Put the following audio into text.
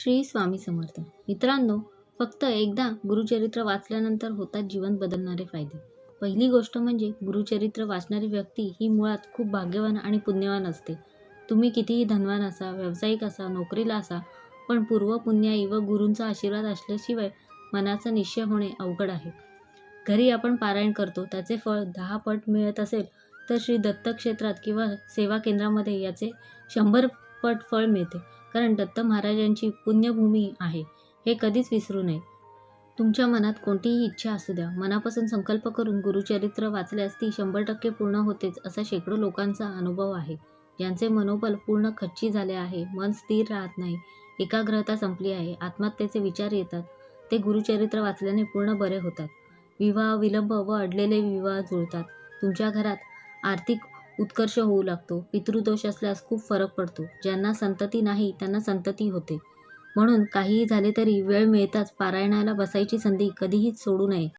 श्री स्वामी समर्थ. मित्रांनो फक्त एकदा गुरुचरित्र वाचल्यानंतर होतात जीवन बदलणारे फायदे. पहिली गोष्ट म्हणजे गुरुचरित्र वाचणारी व्यक्ती ही मुळात खूप भाग्यवान आणि पुण्यवान असते. तुम्ही कितीही धनवान असा व्यावसायिक असा नोकरीला असा पण पूर्वपुण्याई व गुरूंचा आशीर्वाद असल्याशिवाय मनाचा निश्चय होणे अवघड आहे. घरी आपण पारायण करतो त्याचे फळ दहा पट मिळत असेल तर श्री दत्त क्षेत्रात किंवा सेवा केंद्रामध्ये याचे शंभर पट फळ मिळते. कारण दत्त महाराजांची पुण्यभूमी आहे. हे कधीच विसरू नये. तुमच्या मनात कोणतीही इच्छा असू द्या. मनापासून संकल्प करून गुरुचरित्र वाचल्यास ती शंभर टक्के पूर्ण होतेच असा शेकडो लोकांचा अनुभव आहे. ज्यांचे मनोबल पूर्ण खच्ची झाले आहे मन स्थिर राहत नाही एकाग्रता संपली आहे आत्महत्येचे विचार येतात ते गुरुचरित्र वाचल्याने पूर्ण बरे होतात. विवाह विलंब व अडलेले विवाह जुळतात. तुमच्या घरात आर्थिक उत्कर्ष होऊ लागतो. पितृदोष असल्यास खूप फरक पडतो. ज्यांना संतती नाही त्यांना संतती होते. म्हणून काहीही झाले तरी वेळ मिळताच पारायणाला बसायची संधी कधीही सोडू नये.